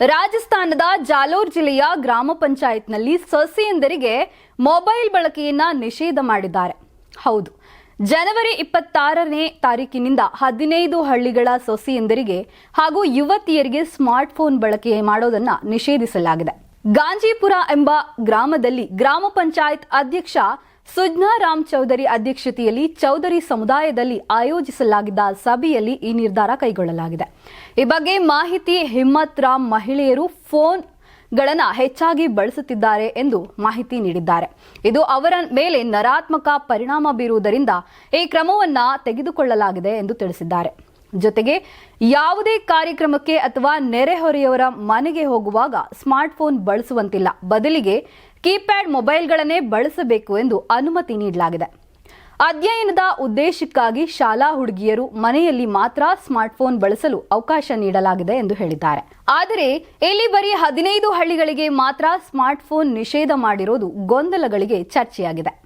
ರಾಜಸ್ಥಾನದ ಜಾಲೋರ್ ಜಿಲ್ಲೆಯ ಗ್ರಾಮ ಪಂಚಾಯತ್ನಲ್ಲಿ ಸೊಸೆಯಂದರಿಗೆ ಮೊಬೈಲ್ ಬಳಕೆಯನ್ನ ನಿಷೇಧ ಮಾಡಿದ್ದಾರೆ. ಹೌದು, ಜನವರಿ ಇಪ್ಪತ್ತಾರನೇ ತಾರೀಕಿನಿಂದ ಹದಿನೈದು ಹಳ್ಳಿಗಳ ಸೊಸೆಯಂದರಿಗೆ ಹಾಗೂ ಯುವತಿಯರಿಗೆ ಸ್ಮಾರ್ಟ್ಫೋನ್ ಬಳಕೆ ಮಾಡೋದನ್ನ ನಿಷೇಧಿಸಲಾಗಿದೆ. ಗಾಂಜಿಪುರ ಎಂಬ ಗ್ರಾಮದಲ್ಲಿ ಗ್ರಾಮ ಪಂಚಾಯತ್ ಅಧ್ಯಕ್ಷ ಸುಜ್ನಾ ರಾಮ್ ಚೌಧರಿ ಅಧ್ಯಕ್ಷತೆಯಲ್ಲಿ ಚೌಧರಿ ಸಮುದಾಯದಲ್ಲಿ ಆಯೋಜಿಸಲಾಗಿದ್ದ ಸಭೆಯಲ್ಲಿ ಈ ನಿರ್ಧಾರ ಕೈಗೊಳ್ಳಲಾಗಿದೆ. ಈ ಬಗ್ಗೆ ಮಾಹಿತಿ ಹಿಮ್ಮತ್ ರಾಮ್ ಮಹಿಳೆಯರು ಫೋನ್ ಗಳನ್ನ ಹೆಚ್ಚಾಗಿ ಬಳಸುತ್ತಿದ್ದಾರೆ ಎಂದು ಮಾಹಿತಿ ನೀಡಿದ್ದಾರೆ. ಇದು ಅವರ ಮೇಲೆ ನರಾತ್ಮಕ ಪರಿಣಾಮ ಬೀರುವುದರಿಂದ ಈ ಕ್ರಮವನ್ನ ತೆಗೆದುಕೊಳ್ಳಲಾಗಿದೆ ಎಂದು ತಿಳಿಸಿದ್ದಾರೆ. ಜೊತೆಗೆ ಯಾವುದೇ ಕಾರ್ಯಕ್ರಮಕ್ಕೆ ಅಥವಾ ನೆರೆಹೊರೆಯವರ ಮನೆಗೆ ಹೋಗುವಾಗ ಸ್ಮಾರ್ಟ್ಫೋನ್ ಬಳಸುವಂತಿಲ್ಲ. ಬದಲಿಗೆ ಕೀಪ್ಯಾಡ್ ಮೊಬೈಲ್ಗಳನ್ನೇ ಬಳಸಬೇಕು ಎಂದು ಅನುಮತಿ ನೀಡಲಾಗಿದೆ. ಅಧ್ಯಯನದ ಉದ್ದೇಶಕ್ಕಾಗಿ ಶಾಲಾ ಹುಡುಗಿಯರು ಮನೆಯಲ್ಲಿ ಮಾತ್ರ ಸ್ಮಾರ್ಟ್ಫೋನ್ ಬಳಸಲು ಅವಕಾಶ ನೀಡಲಾಗಿದೆ ಎಂದು ಹೇಳಿದ್ದಾರೆ. ಆದರೆ ಇಲ್ಲಿ ಬರೀ ಹದಿನೈದು ಹಳ್ಳಿಗಳಿಗೆ ಮಾತ್ರ ಸ್ಮಾರ್ಟ್ಫೋನ್ ನಿಷೇಧ ಮಾಡಿರೋದು ಗೊಂದಲಗಳಿಗೆ ಚರ್ಚೆಯಾಗಿದೆ.